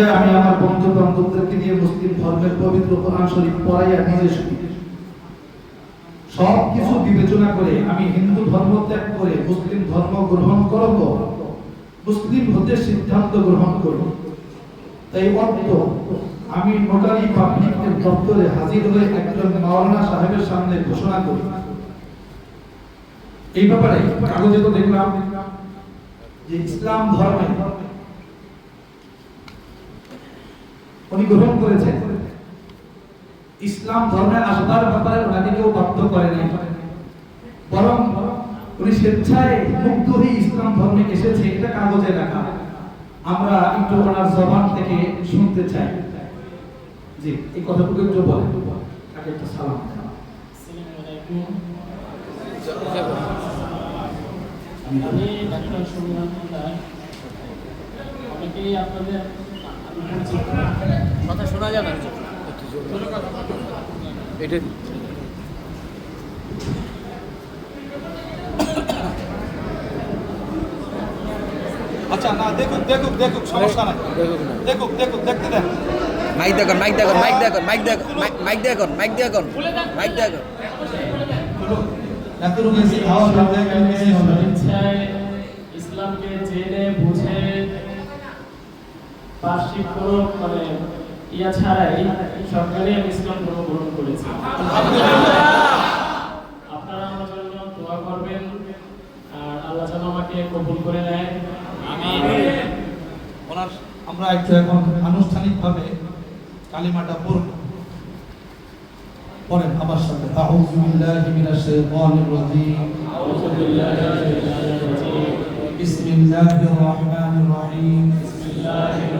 যায় আমি আমার বন্ধু বান্ধবদেরকে দিয়ে মুসলিম ধর্মের পবিত্র কোরআন শরীফ পড়াইয়া নিজে শুনি। সব কিছু বিবেচনা করে আমি হিন্দু ধর্ম ত্যাগ করে মুসলিম ধর্ম গ্রহণ করব, মুসলিম হতে সিদ্ধান্ত গ্রহণ করব। তাই অর্থ, আমি নোটারি পাবলিকের দপ্তরে হাজির হয়ে একজন মাওলানা সাহেবের সামনে ঘোষণা করি। এই ব্যাপারে কাগজে তো দেখলাম যে ইসলাম ধর্মে উনি গ্রহণ করেছেন। ইসলাম ধর্মের আসবার ব্যাপারে ওনাকে কেউ বাধ্য করে নাই। বরং উনি স্বেচ্ছায় মুক্ত হয়ে ইসলাম ধর্মে এসেছে, এটা কাগজে লেখা। আমরা একটু ওনার জবান থেকে শুনতে চাই। জি, এই কথাটুকু একটু বলেন। তাকে একটু সালাম আমি ডাক্তার সুমিরান মন্ডল। অনেকেই আপনাদের কথা শোনা যায় না এটা আচ্ছা না দেখুক দেখুক দেখুক সমস্যা নাই। দেখুক দেখুক দেখুক। দেখতে দেন। মাইক দেখুন মাইক দেখুন মাইক দেখুন মাইক দেখুন মাইক দেখুন মাইক দেখুন দেখুন। ইসলামকে জেনে বুঝে বার্ষিক কোনো মানে ইয়া ছাড়াই সরকারি আমি ইসলাম ধর্ম গ্রহণ করেছি। আপনারা আমার জন্য দোয়া করবেন আর আল্লাহ যেন আমাকে কবুল করে নেয়। ওনার আমরা একটু এখন আনুষ্ঠানিকভাবে কালিমাটা পড়ব। আমার সাথে। আউযু বিল্লাহি মিনাশ শাইতানির আউযু বিল্লাহি মিনাশ শাইতানির বিসমিল্লাহির বিসমিল্লাহির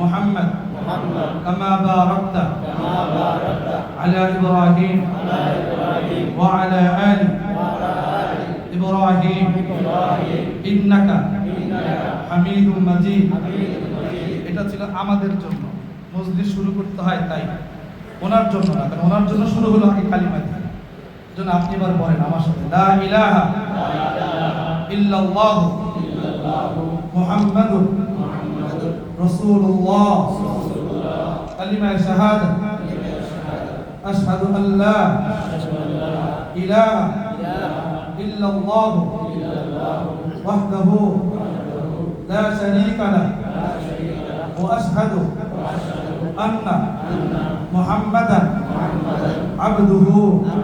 محمد كما باركت كما باركت على إبراهيم على إبراهيم وعلى آل وعلى آل إبراهيم إبراهيم إنك إنك حميد مجيد حميد مجيد এটা ছিল আমাদের জন্য মসজিদ শুরু করতে হয় তাই ওনার জন্য না কারণ ওনার জন্য শুরু হলো আগে কালিমা দিয়ে জন্য আপনি এবার বলেন আমার সাথে লা ইলাহা لا إله ইল্লাল্লাহু إلا الله মুহাম্মাদুর محمد রাসূলুল্লাহ رسول الله কালিমা শাহাদা আশহাদু আল্লা أشهد أن لا ইলাহা إله ইল্লাল্লাহু إلا الله ওয়াহদাহু লা শারীকা লাহু لا شريك له وأشهد وأشهد أن أن محمدا محمدا عبده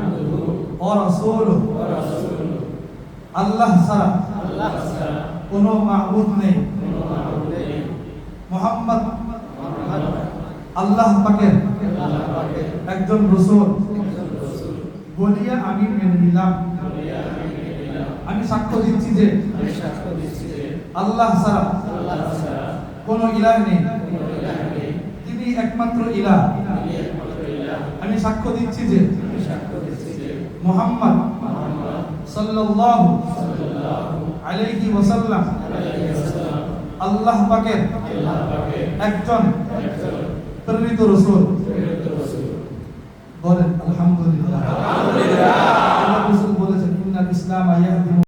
عبده ورسوله ورسوله আল্লাহ ছাড়া الله تعالى কোনো মাহবুদ নেই محمد মোহাম্মদ আল্লাহ পাকের একজন রসুল। বলিয়া আমি মেনে নিলাম। আমি সাক্ষ্য দিচ্ছি যে আল্লাহ ছাড়া কোনো ইলাহ নেই। তিনি একমাত্র ইলাহ। আমি সাক্ষ্য দিচ্ছি যে মোহাম্মদ সাল্লাল্লাহু আলাইহি ওয়াসাল্লাম আল্লাহ পাকের একজন প্রেরিত রসুল। বলেন